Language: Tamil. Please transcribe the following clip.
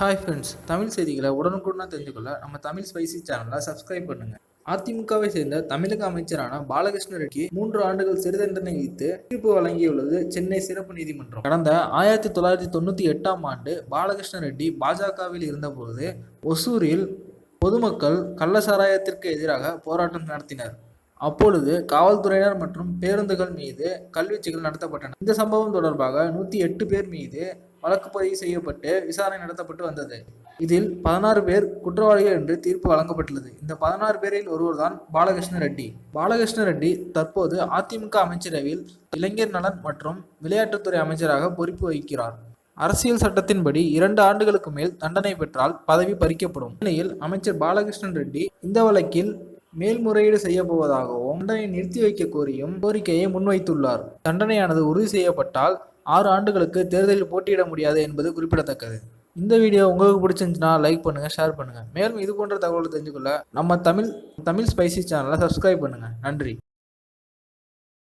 ஹாய் ஃப்ரெண்ட்ஸ் தமிழ் செய்திகளை உடனுக்குடன் தெரிஞ்சுக்கொள்ள நம்ம தமிழ் ஸ்பைசி சேனலை சப்ஸ்கிரைப் பண்ணுங்க. அதிமுகவை சேர்ந்த தமிழக அமைச்சரான பாலகிருஷ்ண ரெட்டி மூன்று ஆண்டுகள் சிறு தண்டனை விதித்து தீர்ப்பு வழங்கியுள்ளது சென்னை சிறப்பு நீதிமன்றம். கடந்த ஆயிரத்தி தொள்ளாயிரத்தி தொண்ணூற்றி எட்டாம் ஆண்டு பாலகிருஷ்ண ரெட்டி பாஜகவில் இருந்தபோது ஒசூரில் பொதுமக்கள் கள்ளசாராயத்திற்கு எதிராக போராட்டம் நடத்தினர். அப்பொழுது காவல்துறையினர் மற்றும் பேருந்துகள் மீது கல்வீச்சுகள் நடத்தப்பட்டன. இந்த சம்பவம் தொடர்பாக நூற்றி எட்டு பேர் மீது வழக்கு பதிவு செய்யப்பட்டு விசாரணை நடத்தப்பட்டு வந்தது. இதில் பதினாறு பேர் குற்றவாளிகள் என்று தீர்ப்பு வழங்கப்பட்டுள்ளது. இந்த பதினாறு பேரில் ஒருவர் தான் பாலகிருஷ்ண ரெட்டி. பாலகிருஷ்ண ரெட்டி தற்போது அதிமுக அமைச்சரவையில் இளைஞர் நலன் மற்றும் விளையாட்டுத்துறை அமைச்சராக பொறுப்பு வகிக்கிறார். அரசியல் சட்டத்தின்படி இரண்டு ஆண்டுகளுக்கு மேல் தண்டனை பெற்றால் பதவி பறிக்கப்படும். நிலையில் அமைச்சர் பாலகிருஷ்ணன் ரெட்டி இந்த வழக்கில் மேல்முறையீடு செய்ய போவதாகவும் தண்டனை நிறுத்தி வைக்க கோரியும் கோரிக்கையை முன்வைத்துள்ளார். தண்டனையானது உறுதி செய்யப்பட்டால் ஆறு ஆண்டுகளுக்கு தேர்தலில் போட்டியிட முடியாது என்பது குறிப்பிடத்தக்கது. இந்த வீடியோ உங்களுக்கு பிடிச்சிருந்துச்சுன்னா லைக் பண்ணுங்க ஷேர் பண்ணுங்க. மேலும் இது போன்ற தகவலை தெரிஞ்சுக்கொள்ள நம்ம தமிழ் தமிழ் ஸ்பைசி சேனலை சப்ஸ்கிரைப் பண்ணுங்க. நன்றி.